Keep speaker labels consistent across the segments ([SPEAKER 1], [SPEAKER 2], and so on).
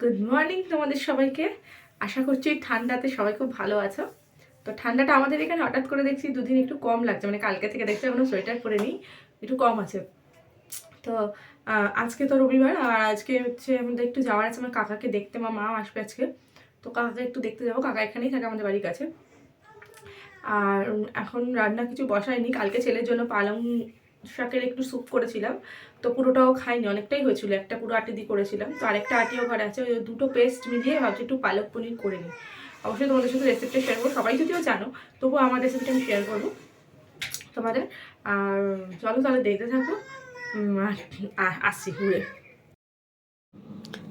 [SPEAKER 1] Good morning তোমাদের সবাইকে। আশা করছি ঠান্ডাতে সবাই খুব ভালো আছো। তো ঠান্ডাটা আমাদের এখানে হঠাৎ করে দেখছি দুদিন একটু কম লাগছে। মানে কালকে থেকে দেখছি এখনও সোয়েটার পরে নিই, একটু কম আছে। তো আজকে তো রবিবার, আর আজকে হচ্ছে আমাদের একটু যাওয়ার আছে। আমার কাকাকে দেখতে, আমার মা আসবে আজকে। তো কাকাকে একটু দেখতে যাব। কাকা এখানেই থাকে আমাদের বাড়ির কাছে। আর এখন রান্না কিছু বসায়নি। কালকে ছেলের জন্য পালং শাকের একটু স্যুপ করেছিলাম, তো পুরোটাও খাইনি, অনেকটাই হয়েছিল, একটা পুরো আটি দিয়ে করেছিলাম। তো আরেকটা আটিও ঘরে আছে, ওই দুটো পেস্ট মিলিয়ে ভাবছি একটু পালক পনির করে নিই। অবশ্যই তোমাদের সাথে রেসিপিটা শেয়ার করব, সবাই যদিও জানো, তবুও আমার রেসিপিটা আমি শেয়ার করব। তোমাদের, আর চলো তাহলে দেখতে থাকো আসছি, ঘুরে।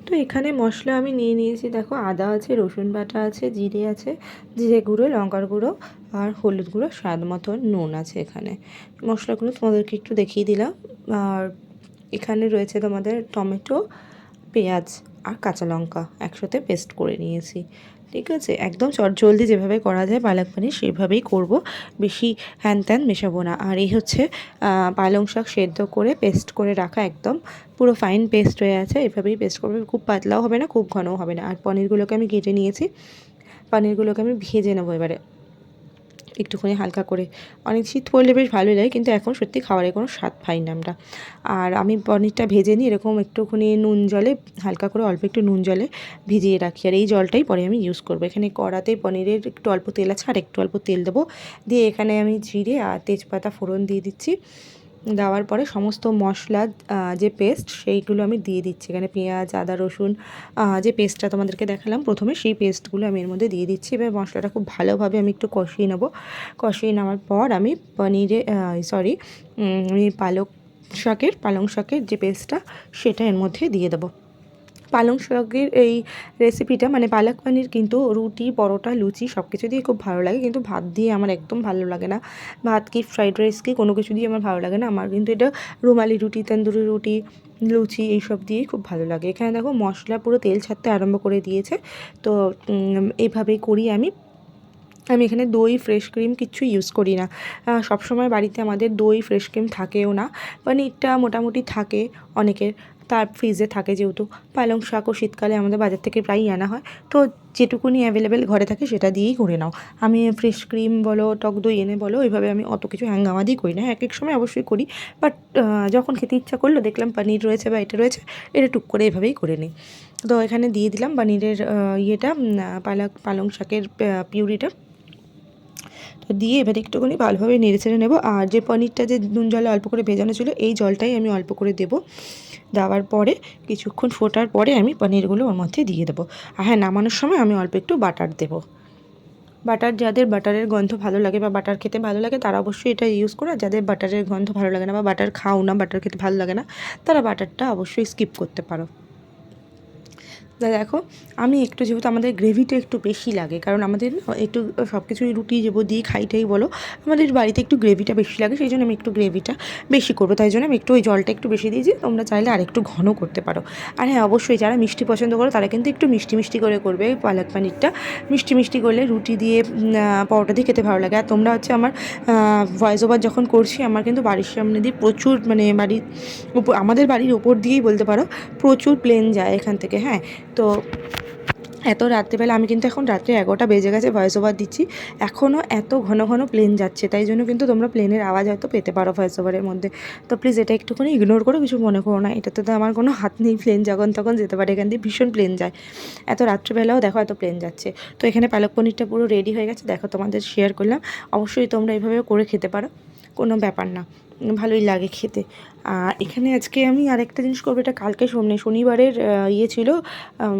[SPEAKER 1] তো এখানে মশলা আমি নিয়ে নিয়েছি। দেখো আদা আছে, রসুন বাটা আছে, জিরে আছে, জিরে গুঁড়ো, লঙ্কার গুঁড়ো আর হলুদ গুঁড়ো, স্বাদ মতো নুন আছে এখানে। মশলাগুলো তোমাদেরকে একটু দেখিয়ে দিলাম। আর এখানে রয়েছে তোমাদের টমেটো, পেঁয়াজ আর কাঁচা লঙ্কা একসাথে পেস্ট করে নিয়েছি। ঠিক আছে? একদম চটজলদি যেভাবে করা যায় পালক পানির, সেভাবেই করব। বেশি হ্যান ত্যান মেশাবো না। আর এই হচ্ছে পালং শাক সেদ্ধ করে পেস্ট করে রাখা একদম পুরো ফাইন পেস্ট হয়ে আছে। এভাবেই পেস্ট করবে। খুব পাতলাও হবে না, খুব ঘনও হবে না। আর পনিরগুলোকে আমি কেটে নিয়েছি। পনিরগুলোকে আমি ভেজে নেব এবারে। একটুখানি হালকা করে। অনেক শীত পড়লে বেশ ভালোই লাগে, কিন্তু এখন সত্যি খাবারের কোনো স্বাদ পাই না আমরা। আর আমি পনিরটা ভেজে নিই এরকম একটুখানি নুন জলে, হালকা করে অল্প একটু নুন জলে ভিজিয়ে রাখি। আর এই জলটাই পরে আমি ইউজ করব। এখানে কড়াতে পনিরের একটু অল্প তেল আছে, আর একটু অল্প তেল দেবো। দিয়ে এখানে আমি জিরে আর তেজপাতা ফোড়ন দিয়ে দিচ্ছি। দেওয়ার পরে সমস্ত মশলা যে পেস্ট সেইগুলো আমি দিয়ে দিচ্ছি। এখানে পেঁয়াজ, আদা, রসুন যে পেস্টটা তোমাদেরকে দেখালাম, প্রথমে সেই পেস্টগুলো আমি এর মধ্যে দিয়ে দিচ্ছি। এবার মশলাটা খুব ভালোভাবে আমি একটু কষিয়ে নেব। কষিয়ে নেওয়ার পর আমি পনিরে সরি পালক শাকের, পালং শাকের যে পেস্টটা সেটা এর মধ্যে দিয়ে দেবো। পালং শাকের এই রেসিপিটা মানে পালক পানির কিন্তু রুটি পরোটা লুচি সব কিছু দিয়ে খুব ভালো লাগে। কিন্তু ভাত দিয়ে আমার একদম ভালো লাগে না। ভাত কি ফ্রাইড রাইস কি কোনো কিছু দিয়ে আমার ভালো লাগে না। আমার কিন্তু এটা রুমালি রুটি তন্দুরি রুটি লুচি এইসব দিয়েই খুব ভালো লাগে। এখানে দেখো মশলা পুরো তেল ছাড়তে আরম্ভ করে দিয়েছে। তো উম, এইভাবেই করি আমি। আমি এখানে দই ফ্রেশ ক্রিম কিচ্ছু ইউজ করি না। সবসময় বাড়িতে আমাদের দই ফ্রেশ ক্রিম থাকেও না। পনিরটা মোটামুটি থাকে অনেকের। তার ফ্রিজে থাকে যেহেতু। পালং শাকও শীতকালে আমাদের বাজার থেকে প্রায়ই আনা হয়। তো যেটুকুনি অ্যাভেলেবেল ঘরে থাকে সেটা দিয়েই করে নাও। আমি ফ্রেশ ক্রিম বলো, টক দই এনে বলো এইভাবে আমি অত কিছু হ্যাঙ্গামা দিয়ে করি না। এক এক সময় অবশ্যই করি। বাট যখন খেতে ইচ্ছা করল, দেখলাম পনির রয়েছে বা এটা রয়েছে, এটা টুক করে এভাবেই করে নিই। তো এখানে দিয়ে দিলাম পনিরের ইয়েটা পালক পালং শাকের পিউরিটা। দিয়ে এবার একটুখানি ভালোভাবে নেড়ে ছেড়ে নেব। আর যে পনিরটা যে নুন জলে অল্প করে ভেজানো ছিল, এই জলটাই আমি অল্প করে দেবো। দেওয়ার পরে, কিছুক্ষণ ফোটার পরে আমি পনিরগুলো ওর মধ্যে দিয়ে দেবো। আর হ্যাঁ নামানোর সময় আমি অল্প একটু বাটার দেবো। বাটার যাদের বাটারের গন্ধ ভালো লাগে বা বাটার খেতে ভালো লাগে, তারা অবশ্যই এটা ইউজ করো। যাদের বাটারের গন্ধ ভালো লাগে না বা বাটার খাও না, বাটার খেতে ভালো লাগে না, তারা বাটারটা অবশ্যই স্কিপ করতে পারো। দেখো, আমি একটু যেহেতু আমাদের গ্রেভিটা একটু বেশি লাগে, কারণ আমাদের একটু সব কিছুই রুটি যেবো দিয়ে খাইটাই বলো, আমাদের বাড়িতে একটু গ্রেভিটা বেশি লাগে, সেই জন্য আমি একটু গ্রেভিটা বেশি করব। তাই জন্য আমি একটু ওই জলটা একটু বেশি দিয়েছি, তোমরা চাইলে আর একটু ঘন করতে পারো। আর হ্যাঁ অবশ্যই যারা মিষ্টি পছন্দ করো, তারা কিন্তু একটু মিষ্টি মিষ্টি করে করবে এই পালক পানিরটা। মিষ্টি মিষ্টি করলে রুটি দিয়ে পরোটা দিয়ে খেতে ভালো লাগে। আর তোমরা হচ্ছে আমার ভয়েস ওভার যখন করছি, আমার কিন্তু বাড়ির সামনে দিয়ে প্রচুর মানে বাড়ির আমাদের বাড়ির ওপর দিয়েই বলতে পারো, প্রচুর প্লেন যায় এখান থেকে হ্যাঁ। তো এত রাত্রিবেলা, আমি কিন্তু এখন রাত্রে এগারোটা বেজে গেছে ভয়েস ওভার দিচ্ছি। এখনও এত ঘন ঘন প্লেন যাচ্ছে, তাই জন্য কিন্তু তোমরা প্লেনের আওয়াজ হয়তো পেতে পারো ভয়েস ওভারের মধ্যে। তো প্লিজ এটা একটুখানি ইগনোর করো, কিছু মনে করো না। এটাতে তো আমার কোনো হাত নেই প্লেন যখন তখন যেতে পারে, এখান দিয়ে ভীষণ প্লেন যায়। এত রাত্রিবেলাও দেখো এত প্লেন যাচ্ছে। তো এখানে পালক পনিরটা পুরো রেডি হয়ে গেছে, দেখো তোমাদের শেয়ার করলাম। অবশ্যই তোমরা এইভাবে করে খেতে পারো, কোনো ব্যাপার না। ভালোই লাগে খেতে। আর এখানে আজকে আমি আরেকটা জিনিস করব, এটা কালকে শনি, শনিবারের ইয়ে ছিল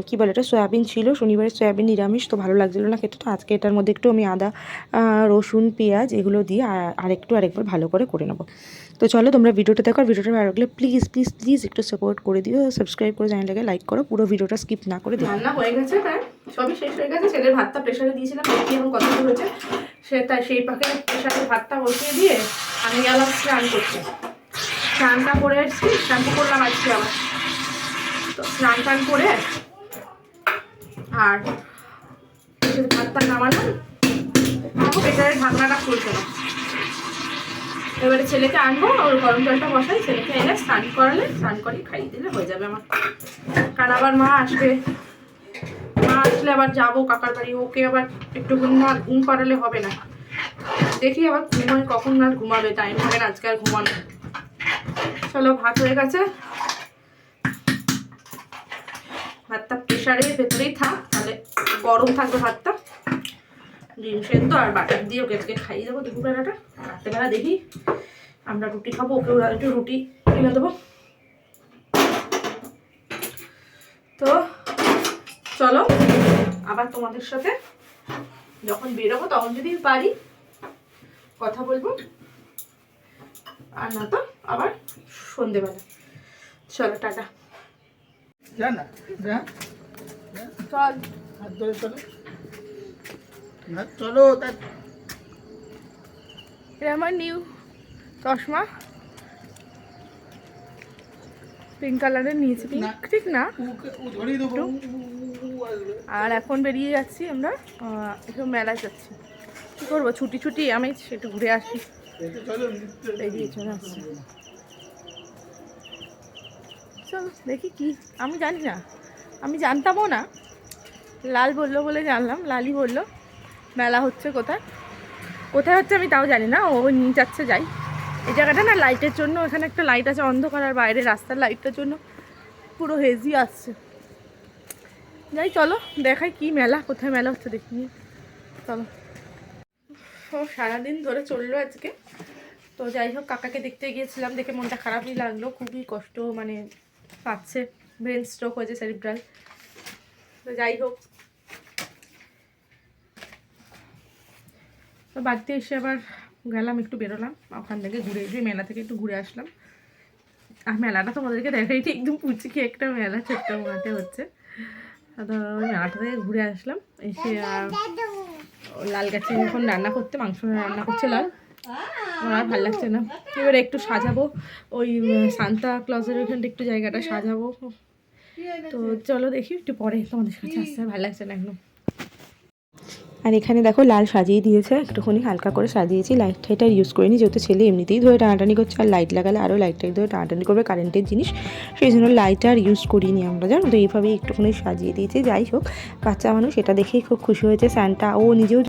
[SPEAKER 1] কী বলে এটা, সয়াবিন ছিল, শনিবারের সয়াবিন নিরামিষ, তো ভালো লাগছিল না খেতে, তো আজকে এটার মধ্যে একটু আমি আদা রসুন, পেঁয়াজ এগুলো দিয়ে আরেকটু আরেকবার ভালো করে করে নেব। তো চলো তোমরা ভিডিওটা দেখো, আর ভিডিওটা ভালো লাগলে প্লিজ প্লিজ প্লিজ একটু সাপোর্ট করে দিও সাবস্ক্রাইব করে চ্যানেলটাকে লাইক করো, পুরো ভিডিওটা স্কিপ না করে দিও। রান্না হয়ে গেছে সবই শেষ হয়ে গেছে। ছেলের ভাতটা প্রেশারে দিয়েছিলাম দেখি এখন কত দূর হয়েছে সে তাই সেই পাখে প্রেশারে ভাতটা বসিয়ে দিয়ে আমি গেলাম স্নান করতে। স্নানটা করে এসেছি স্নানটা করলাম আজকে আবার। তো স্নান টান করে আর ভাতটা নামালাম দেখো প্রেশারের ঢাকনাটা খুলছে না এবারে ছেলেকে আনব, ওর গরম জলটা বসাই, ছেলেকে এনে স্নান করালে, স্নান করে খাইয়ে দিলে হয়ে যাবে আমার। কারণ আবার মা আসবে।
[SPEAKER 2] আসলে আবার যাব, কাকার বাড়ি, ওকে আবার একটু না, ঘুম পাড়ালে হবে না। দেখি আবার ঘুমায় কখন না ঘুমাবে টাইম হবে না, আজকে আর ঘুমানো। চলো, ভাত হয়ে গেছে। ভাতটা প্রেশারের ভেতরেই থাক, তাহলে গরম থাকবে ভাতটা। ডিম সেদ্ধ আর বাটার দিয়ে ওকে আজকে খাইয়ে দেবো দুপুরবেলাটা। রাত্রেবেলা দেখি আমরা রুটি খাব, ওকেও একটু রুটি কিনে দেবো। তো চলো আবার তোমাদের সাথে যখন বেরোবো তখন যদি পারি কথা বলব। আর না তো আবার সন্ধেবেলা। চলো টাটা।
[SPEAKER 3] যা না যা।
[SPEAKER 2] চল।
[SPEAKER 3] হাত ধরে চলো। চলো
[SPEAKER 2] এটা আমার নিউ চশমা। পিঙ্ক কালারের নিয়েছি। ঠিক না?
[SPEAKER 3] ধরেই দেবো।
[SPEAKER 2] আর এখন বেরিয়ে যাচ্ছি আমরা একটু মেলায় যাচ্ছি। কী করব? ছুটি ছুটি, আমি একটু ঘুরে আসি।
[SPEAKER 3] চলো
[SPEAKER 2] দেখি কি, আমি জানি না। আমি জানতামও না। লাল বলল বলে জানলাম, লালই বলল, মেলা হচ্ছে কোথায়? কোথায় হচ্ছে আমি তাও জানি না, ও নিয়ে যাচ্ছে, যাই। এই জায়গাটা না লাইটের জন্য এখানে একটা লাইট আছে অন্ধকার আর বাইরে রাস্তার লাইটটার জন্য পুরো হেজি আসছে। যাই, চলো, দেখাই কি মেলা, কোথায় মেলা হচ্ছে দেখিনি চলো। ও, সারাদিন ধরে চলল আজকে। তো যাই হোক, কাকাকে দেখতে গিয়েছিলাম, দেখে মনটা খারাপই লাগল, খুবই কষ্ট মানে পাচ্ছে, ব্রেন স্ট্রোক হয়েছে সেরিব্রাল। তো যাই হোক। তো বাড়িতে এসে আবার গেলাম, একটু বেরোলাম, ওখান থেকে ঘুরে এসে মেলা থেকে একটু ঘুরে আসলাম। আর মেলাটা তোমাদেরকে দেখাই একদম পুচকি একটা মেলা, ছোট্ট মাঠে হচ্ছে। তো ওই মেলাটা থেকে ঘুরে আসলাম। এসে লাল গাছে এখন রান্না করতে, মাংস রান্না করছে লাল। আমার আর ভালো লাগছে না। এবারে একটু সাজাবো। ওই সান্তা ক্লজের ওইখানটা একটু জায়গাটা সাজাবো। তো চলো দেখি, একটু পরে তোমাদের সাথে আসতে ভালো লাগছে না একদম
[SPEAKER 1] এখানে দেখো লাল সাজিয়ে দিয়েছে একটুখানি হালকা করে সাজিয়েছি। লাইট টাইটার ইউজ করিনি যেহেতু ছেলে এমনিতেই ধরে টানাটানি করছে আর লাইট লাগালে আরও লাইট টাইট ধরে টানাটানি করবে কারেন্টের জিনিস। সেই জন্য লাইট আর ইউজ করিনি আমরা জানো তো? এইভাবেই একটুখানি সাজিয়ে দিয়েছি যাই হোক। বাচ্চা মানুষ এটা দেখেই খুব খুশি হয়েছে স্যান্টা ও নিজেও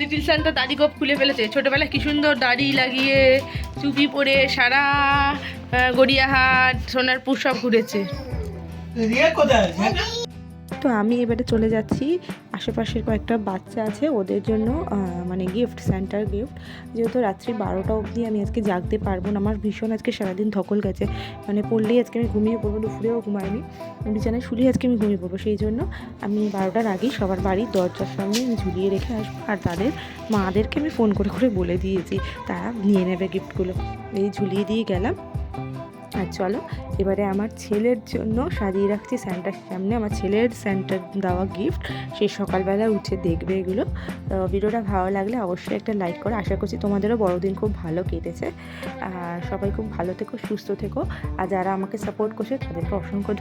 [SPEAKER 2] লিটিল সান্তা দাড়ি গোপ খুলে ফেলেছে। ছোটবেলায় কি সুন্দর দাড়ি লাগিয়ে চুপি পরে সারা গড়িয়াহাট সোনারপুর সব ঘুরেছে।
[SPEAKER 3] কোথায়?
[SPEAKER 1] তো আমি এবারে চলে যাচ্ছি। আশেপাশের কয়েকটা বাচ্চা আছে, ওদের জন্য মানে গিফট সেন্টার গিফট যেহেতু রাত্রি বারোটা অবধি আমি আজকে জাগতে পারব না, আমার ভীষণ আজকে সারাদিন ধকল গেছে। মানে পড়লেই আজকে আমি ঘুমিয়ে পড়ব, দুপুরেও ঘুমাইনি। বিছানায় শুলিয়ে আজকে আমি ঘুমিয়ে পড়ব, সেই জন্য আমি বারোটার আগেই সবার বাড়ির দরজার সামনে আমি ঝুলিয়ে রেখে আসব। আর তাদের মাদেরকে আমি ফোন করে করে বলে দিয়েছি, তারা নিয়ে নেবে গিফটগুলো এই ঝুলিয়ে দিয়ে গেলাম। আর চলো, এবারে আমার ছেলের জন্য সাজিয়ে রাখছি স্যান্টার সামনে। আমার ছেলের স্যান্টার দেওয়া গিফট সে সকালবেলা উঠে দেখবে এগুলো। তো ভিডিওটা ভালো লাগলে অবশ্যই একটা লাইক করো। আশা করছি তোমাদেরও বড়দিন খুব ভালো কেটেছে। সবাই খুব ভালো থেকো, সুস্থ থেকো। আর যারা আমাকে সাপোর্ট করছে, তাদেরকে অসংখ্য